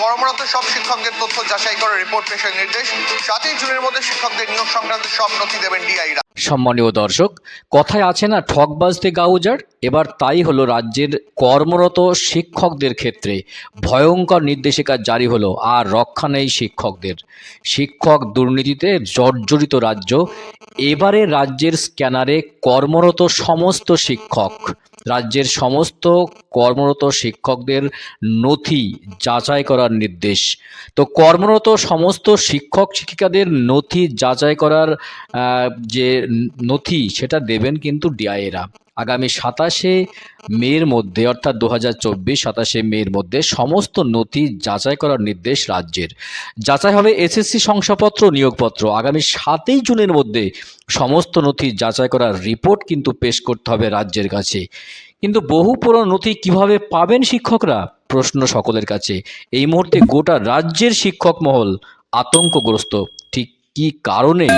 কর্মরত সব শিক্ষকদের তথ্য যাচাই করে রিপোর্ট পেশের নির্দেশ। সাতই জুনের মধ্যে শিক্ষকদের নিয়োগ সংক্রান্ত সব নথি দেবেন ডিআইরা সম্মানীয় দর্শক, কথায় আছে না ঠকবাজতে গাউজার? এবার তাই হলো রাজ্যের কর্মরত শিক্ষকদের ক্ষেত্রে ভয়ঙ্কর নির্দেশিকা জারি হলো, আর রক্ষা নেই শিক্ষকদের। শিক্ষক দুর্নীতিতে জর্জরিত রাজ্য, এবারে রাজ্যের স্ক্যানারে কর্মরত সমস্ত শিক্ষক। রাজ্যের সমস্ত কর্মরত শিক্ষকদের নথি যাচাই করার নির্দেশ। তো কর্মরত সমস্ত শিক্ষক শিক্ষিকাদের নথি যাচাই করার যে নথি সেটা দেবেন কিন্তু ডিআইএরা। আগামী সাতাশে মের মধ্যে, অর্থাৎ দু হাজার চব্বিশ সাতাশে মের মধ্যে সমস্ত নথি যাচাই করার নির্দেশ রাজ্যের। যাচাই হবে এসএসসি শংসাপত্র, নিয়োগপত্র। আগামী সাতই জুনের মধ্যে সমস্ত নথি যাচাই করার রিপোর্ট কিন্তু পেশ করতে হবে রাজ্যের কাছে। কিন্তু বহু পুরনো নথি কীভাবে পাবেন শিক্ষকরা? প্রশ্ন সকলের কাছে। এই মুহূর্তে গোটা রাজ্যের শিক্ষক মহল আতঙ্কগ্রস্ত। কি কারণে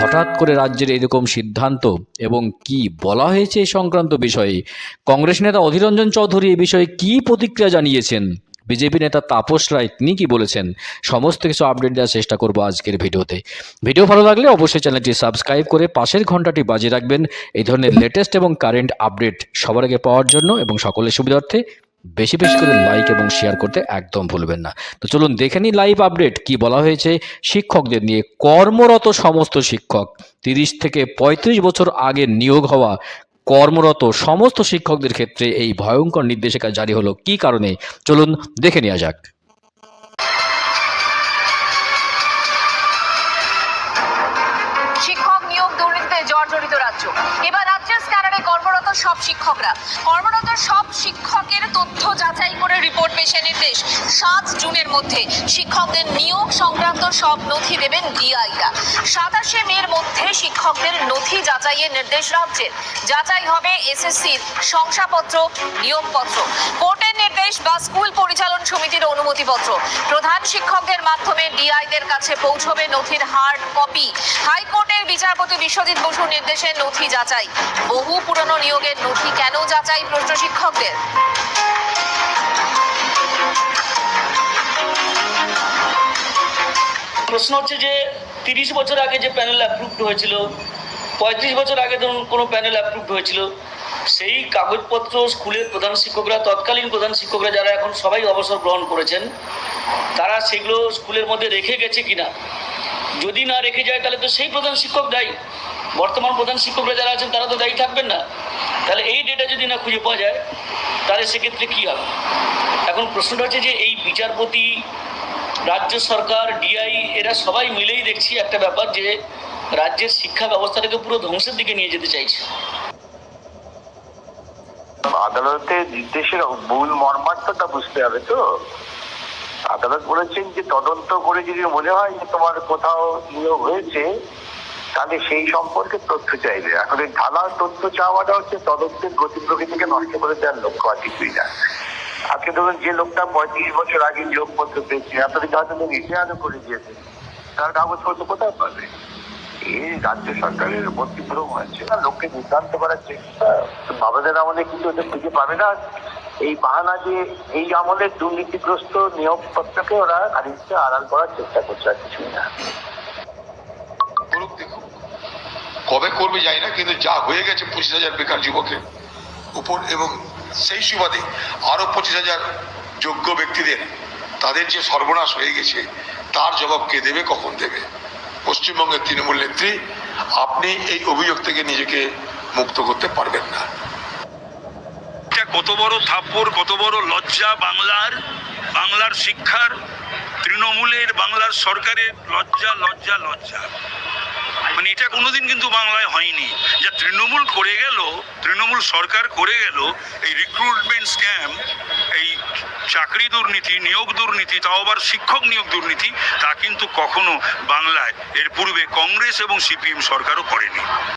হঠাৎ করে রাজ্যের এরকম সিদ্ধান্ত এবং কি বলা হয়েছে এই সংক্রান্ত বিষয়ে? কংগ্রেস নেতা অধীর রঞ্জন চৌধুরী এ বিষয়ে কি প্রতিক্রিয়া জানিয়েছেন? বিজেপি নেতা তাপস রায় তিনি কি বলেছেন? সমস্ত কিছু আপডেট দেওয়ার চেষ্টা করব আজকের ভিডিওতে। ভিডিও ভালো লাগলে অবশ্যই চ্যানেলটি সাবস্ক্রাইব করে পাশের ঘন্টাটি বাজিয়ে রাখবেন। এই ধরনের লেটেস্ট এবং কারেন্ট আপডেট সবার আগে পাওয়ার জন্য এবং সকলের সুবিধার্থে বেশি বেশি করে লাইক এবং শেয়ার করতে একদম ভুলবেন না। তো চলুন দেখে নিই লাইভ আপডেট কি বলা হয়েছে শিক্ষকদের নিয়ে। কর্মরত সমস্ত শিক্ষক, তিরিশ থেকে পঁয়ত্রিশ বছর আগে নিয়োগ হওয়া কর্মরত সমস্ত শিক্ষকদের ক্ষেত্রে এই ভয়ঙ্কর নির্দেশিকা জারি হলো কি কারণে? চলুন দেখে নেওয়া যাক। সব শিক্ষকরা। কর্মরত সব শিক্ষকের তথ্য যাচাই করে রিপোর্ট পেশে নির্দেশ সাত জুনের মধ্যে। শিক্ষকদের নিয়োগ সংক্রান্ত সব নথি দেবেন ডিআইরা। সাতাশে মের মধ্যে শিক্ষকদের নথি যাচাইয়ের নির্দেশ রাজ্যের। যাচাই হবে এসএসসির শংসাপত্র, নিয়োগপত্র। কোর্টের নির্দেশ বা স্কুল পরিচালন সমিতির অনুমতিপত্র। প্রধান শিক্ষকদের মাধ্যমে ডিআইদের কাছে পৌঁছবে নথির হার্ড কপি। হাইকোর্টের বিচারপতি বিশ্বজিৎ বসুর নির্দেশে নথি যাচাই। বহু পুরনো নিয়োগের নথি কেন যাচাই প্রশ্ন শিক্ষকদের? প্রশ্ন হচ্ছে যে, তিরিশ বছর আগে যে প্যানেল অ্যাপ্রুভড হয়েছিল, পঁয়ত্রিশ বছর আগে ধরুন কোনো প্যানেল অ্যাপ্রুভড হয়েছিল, সেই কাগজপত্র স্কুলের প্রধান শিক্ষকরা, তৎকালীন প্রধান শিক্ষকরা যারা এখন সবাই অবসর গ্রহণ করেছেন, তারা সেগুলো স্কুলের মধ্যে রেখে গেছে কিনা? যদি না রেখে যায়, তাহলে তো সেই প্রধান শিক্ষক দায়ী। বর্তমান প্রধান শিক্ষকরা যারা আছেন, তারা তো দায়ী থাকবেন না। তাহলে এই ডেটা যদি না খুঁজে পাওয়া যায়, তাহলে সেক্ষেত্রে কী হবে? এখন প্রশ্নটা হচ্ছে যে, এই বিচারপতি, রাজ্য সরকার ডিআই এরা সবাই মিলেই দেখছি একটা ব্যাপার যে, রাজ্যের শিক্ষা ব্যবস্থাটাকে পুরো ধ্বংসের দিকে নিয়ে যেতে চাইছে। আদালতের নির্দেশের মূল মর্মার্থটা বুঝতে হবে তো? আদালত বলেছেন যে তদন্ত করে যদি মনে হয় যে তোমার কোথাও নিয়োগ হয়েছে, তাহলে সেই সম্পর্কে তথ্য চাইবে। এখন এই ঢালার তথ্য চাওয়াটা হচ্ছে তদন্তের গতি প্রকৃতিকে নষ্ট করে দেওয়ার লক্ষ্য আর কিছুই না আজকে ধরুন যে লোকটা পঁয়ত্রিশ বছর আগে নিয়োগপত্র পেয়েছে এতদিন হয়তো রিটায়ারও করে দিয়েছে। তার কাগজপত্র কোথায় পাবে? এই রাজ্য সরকারের মন্ত্রীভ্রম হয়েছে না, লোককে বিভ্রান্ত করার চেষ্টা, বাবাদের আমলে কিন্তু ওদের খুঁজে পাবে না। এই বাহানা যে এই আমলের দুর্নীতিগ্রস্ত নিয়োগপত্রকে ওরা খানিকটা আড়াল করার চেষ্টা করছে আর কিছুই না। কবে করবে জানি না, কিন্তু যা হয়ে গেছে পঁচিশ হাজার বেকার যুবকের উপর এবং সেই সুবাদে আরও পঁচিশ হাজার যোগ্য ব্যক্তিদের, তাদের যে সর্বনাশ হয়ে গেছে, তার জবাব কে দেবে, কখন দেবে? পশ্চিমবঙ্গের তৃণমূল নেত্রী, আপনি এই অভিযোগ থেকে নিজেকে মুক্ত করতে পারবেন না। কত বড় থাপ্পড়, কত বড় লজ্জা বাংলার বাংলার শিক্ষার, তৃণমূলের, বাংলার সরকারের লজ্জা লজ্জা লজ্জা। মানে এটা কোনোদিন কিন্তু বাংলায় হয়নি। যা তৃণমূল করে গেল, তৃণমূল সরকার করে গেল, এই রিক্রুটমেন্ট স্ক্যাম এই চাকরি দুর্নীতি, নিয়োগ দুর্নীতি, তাও আবার শিক্ষক নিয়োগ দুর্নীতি, তা কিন্তু কখনো বাংলায়, এর পূর্বে কংগ্রেস এবং সিপিএম সরকারও করেনি।